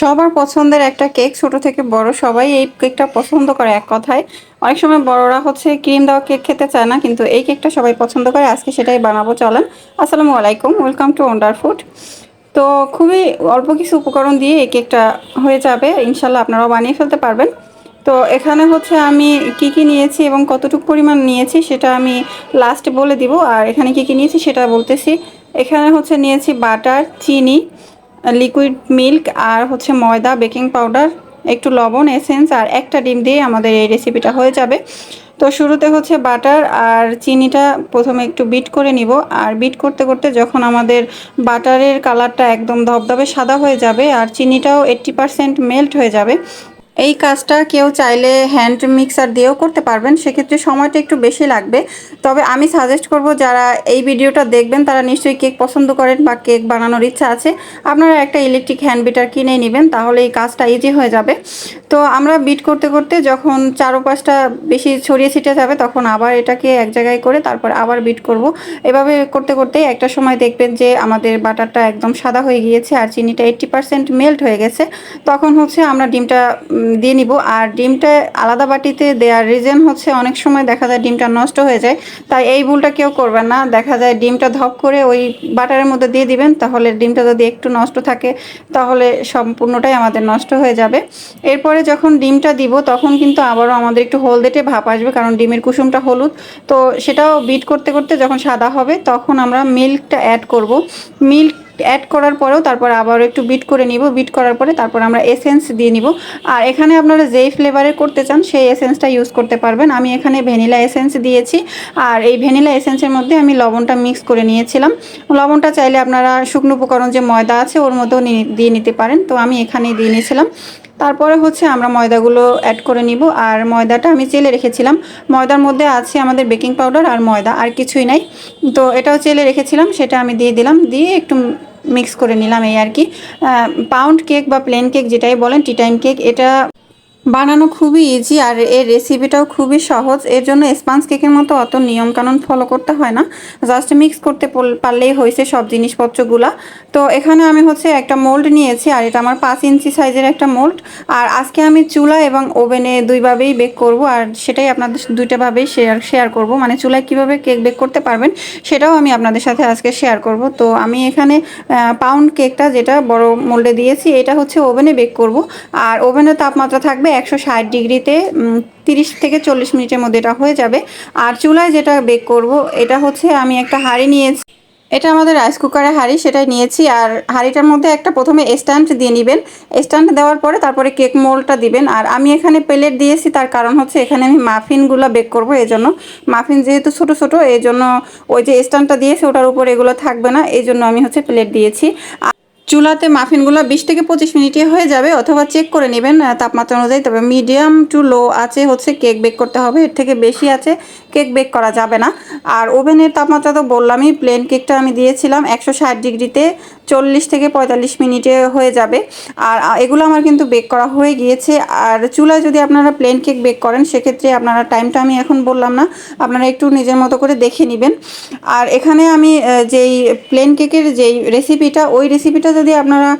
সবার পছন্দের একটা কেক, ছোট থেকে বড় সবাই এই কেকটা পছন্দ করে এক কথায়। অনেক সময় বড়রা হচ্ছে ক্রিম দেওয়া কেক খেতে চায় না, কিন্তু এই কেকটা সবাই পছন্দ করে, আজকে সেটাই বানাবো, চলেন। আসসালামু আলাইকুম ওয়েলকাম টু ওন্ডার ফুড তো খুবই অল্প কিছু উপকরণ দিয়ে এই কেকটা হয়ে যাবে ইনশাল্লাহ আপনারাও বানিয়ে ফেলতে পারবেন। তো এখানে হচ্ছে আমি কি কি নিয়েছি এবং কতটুকু পরিমাণ নিয়েছি সেটা আমি লাস্টে বলে দিব, আর এখানে কি কি নিয়েছি সেটা বলতেছি। এখানে হচ্ছে নিয়েছি বাটার, চিনি লিকুইড মিল্ক আর হচ্ছে ময়দা বেকিং পাউডার একটু লবণ এসেন্স আর একটা ডিম দিয়ে আমাদের এই রেসিপিটা হয়ে যাবে। তো শুরুতে হচ্ছে বাটার আর চিনিটা প্রথমে একটু বিট করে নিব আর বিট করতে করতে যখন আমাদের বাটারের কালারটা একদম ধবধবে সাদা হয়ে যাবে আর চিনিটাও এইট্টি পারসেন্ট মেল্ট হয়ে যাবে এই কাজটা কেউ চাইলে হ্যান্ড মিক্সার দিয়েও করতে পারবেন, সেক্ষেত্রে সময়টা একটু বেশি লাগবে। তবে আমি সাজেস্ট করব যারা এই ভিডিওটা দেখবেন, তারা নিশ্চয়ই কেক পছন্দ করেন বা কেক বানানোর ইচ্ছা আছে। আপনারা একটা ইলেকট্রিক হ্যান্ড বিটার কিনে নেবেন, তাহলে এই কাজটা ইজি হয়ে যাবে। তো আমরা বিট করতে করতে যখন চারো পাঁচটা বেশি ছড়িয়ে ছিটে যাবে, তখন আবার এটাকে এক জায়গায় করে তারপর আবার বিট করব। এভাবে করতে করতে একটা সময় দেখবেন যে আমাদের বাটারটা একদম সাদা হয়ে গিয়েছে আর চিনিটা এইট্টি পারসেন্ট মেল্ট হয়ে গেছে। তখন হচ্ছে আমরা ডিমটা দিয়ে নিব। আর ডিমটা আলাদা বাটিতে দেওয়ার রিজন হচ্ছে অনেক সময় দেখা যায় ডিমটা নষ্ট হয়ে যায়, তাই এই ভুলটা কেউ করবেন না। দেখা যায় ডিমটা ধপ করে ওই বাটারের মধ্যে দিয়ে দিবেন, তাহলে ডিমটা যদি একটু নষ্ট থাকে, তাহলে সম্পূর্ণটাই আমাদের নষ্ট হয়ে যাবে। এরপরে যখন ডিমটা দিব, তখন কিন্তু আবারও আমাদের একটু হলদেটে ভাপ আসবে, কারণ ডিমের কুসুমটা হলুদ। তো সেটাও বিট করতে করতে যখন সাদা হবে, তখন আমরা মিল্কটা অ্যাড করব। মিল্ক অ্যাড করার পরেও তারপর আবার একটু বিট করে নিব। বিট করার পরে তারপর আমরা এসেন্স দিয়ে নিব। আর এখানে আপনারা যেই ফ্লেভারে করতে চান, সেই এসেন্সটা ইউজ করতে পারবেন। আমি এখানে ভ্যানিলা এসেন্স দিয়েছি। আর এই ভ্যানিলা এসেন্সের মধ্যে আমি লবণটা মিক্স করে নিয়েছিলাম। লবণটা চাইলে আপনারা শুকনো উপকরণ যে ময়দা আছে, ওর মধ্যেও দিয়ে নিতে পারেন। তো আমি এখানেই দিয়ে নিয়েছিলাম। তারপরে হচ্ছে আমরা ময়দাগুলো অ্যাড করে নিব। আর ময়দাটা আমি চেলে রেখেছিলাম। ময়দার মধ্যে আছে আমাদের বেকিং পাউডার আর ময়দা, আর কিছুই নাই। তো এটাও চেলে রেখেছিলাম, সেটা আমি দিয়ে দিলাম। দিয়ে একটু মিক্স করে নিলাম এই আর কি। পাউন্ড কেক বা প্লেন কেক যেটাই বলেন টি টাইম কেক এটা বানানো খুবই ইজি আর এর রেসিপিটাও খুবই সহজ। এর জন্য স্পাঞ্জ কেকের মতো অত নিয়মকানুন ফলো করতে হয় না। জাস্ট মিক্স করতে পারলেই হয়েছে সব জিনিসপত্রগুলা। তো এখানে আমি হচ্ছে একটা মোল্ড নিয়েছি আর এটা আমার পাঁচ ইঞ্চি সাইজের একটা মোল্ড আর আজকে আমি চুলা এবং ওভেনে দুইভাবেই বেক করব আর সেটাই আপনাদের দুইটাভাবেই শেয়ার শেয়ার করব। মানে চুলায় কীভাবে কেক বেক করতে পারবেন সেটাও আমি আপনাদের সাথে আজকে শেয়ার করব। তো আমি এখানে পাউন্ড কেকটা যেটা বড় মোল্ডে দিয়েছি, এটা হচ্ছে ওভেনে বেক করব। আর ওভেনের তাপমাত্রা থাকবে একশো ষাট ডিগ্রিতে তিরিশ থেকে চল্লিশ মিনিটের মধ্যে এটা হয়ে যাবে। আর চুলায় যেটা বেক করব, এটা হচ্ছে আমি একটা হাঁড়ি নিয়েছি। এটা আমাদের রাইস কুকারে হাঁড়ি, সেটাই নিয়েছি। আর হাঁড়িটার মধ্যে একটা প্রথমে স্ট্যান্ড দিয়ে নেবেন। স্ট্যান্ড দেওয়ার পরে তারপরে কেক মোলটা দিবেন। আর আমি এখানে প্লেট দিয়েছি, তার কারণ হচ্ছে এখানে আমি মাফিনগুলো বেক করব এই জন্য মাফিন যেহেতু ছোটো ছোটো এই জন্য ওই যে স্ট্যান্ডটা দিয়েছে, ওটার উপর এগুলো থাকবে না এই জন্য আমি হচ্ছে প্লেট দিয়েছি। চুলাতে মাফিনগুলো বিশ থেকে পঁচিশ মিনিটে হয়ে যাবে অথবা চেক করে নেবেন তাপমাত্রা অনুযায়ী। তবে মিডিয়াম টু লো আছে হচ্ছে কেক বেক করতে হবে। এর থেকে বেশি আছে কেক বেক করা যাবে না। আর ওভেনের তাপমাত্রা তো বললামই প্লেন কেকটা আমি দিয়েছিলাম একশো ষাট ডিগ্রিতে। চল্লিশ থেকে পঁয়তাল্লিশ মিনিটে হয়ে যাবে। আর এগুলো আমার কিন্তু বেক করা হয়ে গিয়েছে। আর চুলায় যদি আপনারা প্লেন কেক বেক করেন, সেক্ষেত্রে আপনারা টাইমটা আমি এখন বললাম না, আপনারা একটু নিজের মতো করে দেখে নেবেন। আর এখানে আমি যেই প্লেন কেকের যেই রেসিপিটা ওই রেসিপিটা যদি আপনারা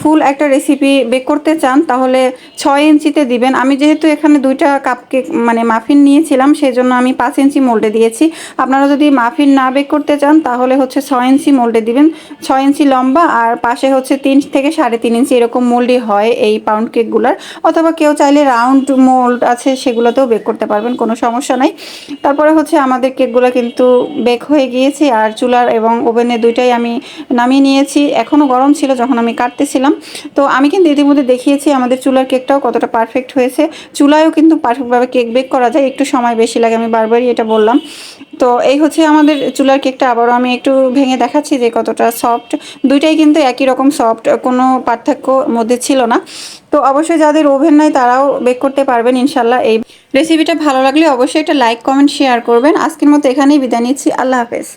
ফুল একটা রেসিপি বেক করতে চান, তাহলে ছয় ইঞ্চিতে দিবেন। আমি যেহেতু এখানে দুইটা কাপ কেক মানে মাফিন নিয়েছিলাম সেই জন্য আমি পাঁচ ইঞ্চি মোল্ডে দিয়েছি। আপনারা যদি মাফিন না বেক করতে চান, তাহলে হচ্ছে ছয় ইঞ্চি মোল্ডে দিবেন। ছয় ইঞ্চি লম্বা আর পাশে হচ্ছে তিন থেকে সাড়ে তিন ইঞ্চি এরকম মোল্ডই হয় এই পাউন্ড কেকগুলোর অথবা কেউ চাইলে রাউন্ড মোল্ড আছে সেগুলোতেও বেক করতে পারবেন, কোনো সমস্যা নাই। তারপরে হচ্ছে আমাদের কেকগুলো কিন্তু বেক হয়ে গিয়েছে আর চুলার এবং ওভেনে দুইটাই আমি নামিয়ে নিয়েছি। এখনও গরম ছিল যখন আমি কাটতেছিলাম। তো আমি কিন্তু ইতিমধ্যে দেখিয়েছি আমাদের চুলার কেকটাও কতটা পারফেক্ট হয়েছে। চুলায়ও কিন্তু পারফেক্টভাবে কেক বেক করা যায়, একটু সময় বেশি লাগে, আমি বারবারই এটা বললাম। তো এই হচ্ছে আমাদের চুলার কেকটা। আবারও আমি একটু ভেঙে দেখাচ্ছি যে কতটা সফট দুইটাই কিন্তু একই রকম সফট কোনো পার্থক্য মধ্যে ছিল না। তো অবশ্যই যাদের ওভেন নাই তারাও বেক করতে পারবেন ইনশাল্লাহ এই রেসিপিটা ভালো লাগলে অবশ্যই একটা লাইক কমেন্ট শেয়ার করবেন। আজকের মতো এখানেই বিদায় নিচ্ছি। আল্লাহ হাফেজ।